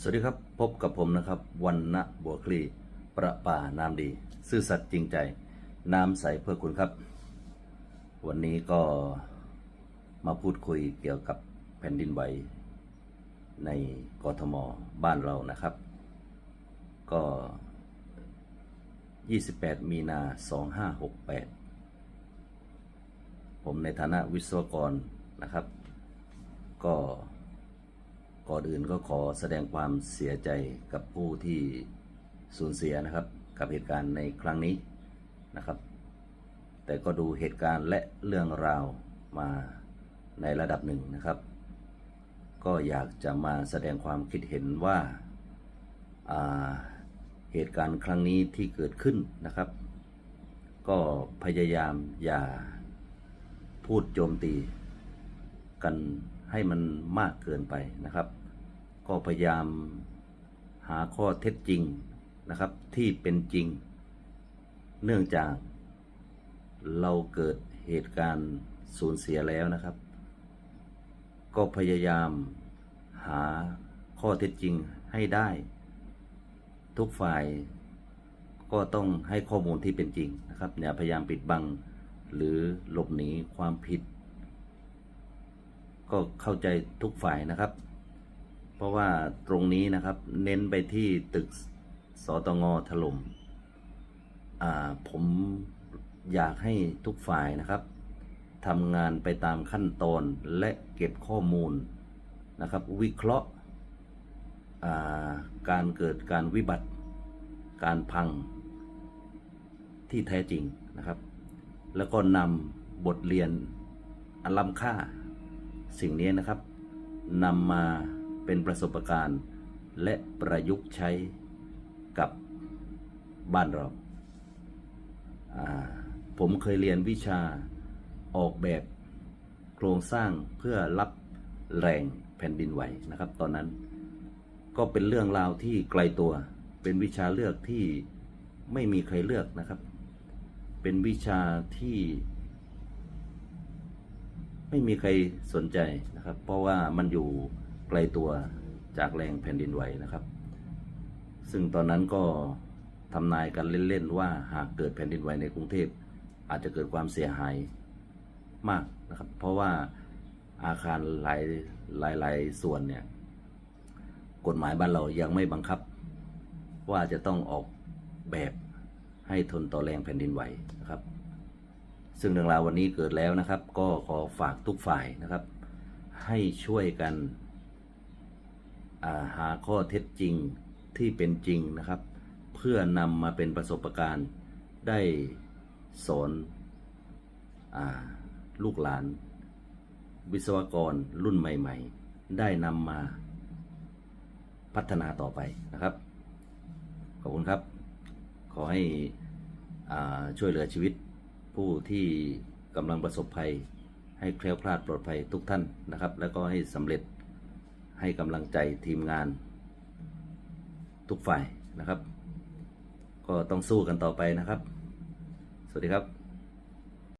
สวัสดีครับพบกับผมนะครับวันณะบัวคลีประป่านามดี ซื่อสัตย์จริงใจ น้ำใสเพื่อคุณครับ วันนี้ก็มาพูดคุยเกี่ยวกับแผ่นดินไหวในกทมบ้านเรานะครับ ก็ 28 มีนา 2568 ผมในฐานะวิศวกรนะครับ ก็ ก่อนอื่นก็ขอแสดงความเสียใจกับผู้ที่สูญเสียนะครับ กับเหตุการณ์ในครั้งนี้นะครับ แต่ก็ดูเหตุการณ์และเรื่องราวมาในระดับหนึ่งนะครับ ก็อยากจะมาแสดงความคิดเห็นว่าอ่าเหตุการณ์ครั้งนี้ที่เกิดขึ้นนะครับ ก็พยายามอย่าพูดโจมตีกันให้มันมากเกินไปนะครับ ก็พยายามหาข้อเท็จจริงนะครับที่เป็นจริง เนื่องจากเราเกิดเหตุการณ์สูญเสียแล้วนะครับ ก็พยายามหาข้อเท็จจริงให้ได้ ทุกฝ่ายก็ต้องให้ข้อมูลที่เป็นจริงนะครับอย่าพยายามปิดบังหรือหลบหนีความผิด ก็เข้าใจทุกฝ่ายนะครับ ราะว่าตรงนี้นะครับเน้นไปที่ตึกสตงถล่มอ่าผมอยากให้ทุกฝ่ายนะครับทำงานไปตามขั้นตอนและเก็บข้อมูลนะครับ วิเคราะห์าการเกิดการวิบัติ การพังที่แท้จริงนะครับ แล้วก็นำบทเรียนอันล้ำค่าสิ่งนี้นะครับนำมา เป็นประสบการณ์และประยุกต์ใช้กับบ้านเราาผมเคยเรียนวิชาออกแบบโครงสร้างเพื่อรับแรงแผ่นดินไหวนะครับ ตอนนั้นก็เป็นเรื่องราวที่ไกลตัว เป็นวิชาเลือกที่ไม่มีใครเลือกนะครับ เป็นวิชาที่ ไม่มีใครสนใจนะครับ เพราะว่ามันอยู่ ลตัวจากแรงแผ่นดินไหวนะครับ ซึ่งตอนนั้นก็ทำนายกันเล่นๆว่าหากเกิดแผ่นดินไหวในกรุงเทพอาจจะเกิดความเสียหายมากนะครับ เพราะว่าอาคารหลายหลายหลายส่วนเนี่ย กฎหมายบ้านเรายังไม่บังคับ ว่าจะต้องออกแบบให้ทนต่อแรงแผ่นดินไหวนะครับ ซึ่งเรื่องราววันนี้เกิดแล้วนะครับ ก็ขอฝากทุกฝ่ายนะครับ ให้ช่วยกัน หาข้อเท็จจริงที่เป็นจริงนะครับ เพื่อนำมาเป็นประสบการณ์ได้สอนอลูกหลาน วิศวกรรุ่นใหม่ ๆ ได้นำมาพัฒนาต่อไปนะครับ ขอบคุณครับ ขอให้อ่าช่วยเหลือชีวิตผู้ที่กำลังประสบภัย ให้แคล้วคลาดปลอดภัยทุกท่านนะครับ แล้วก็ให้สำเร็จ ให้กำลังใจทีมงานทุกฝ่ายนะครับ ก็ต้องสู้กันต่อไปนะครับ สวัสดีครับ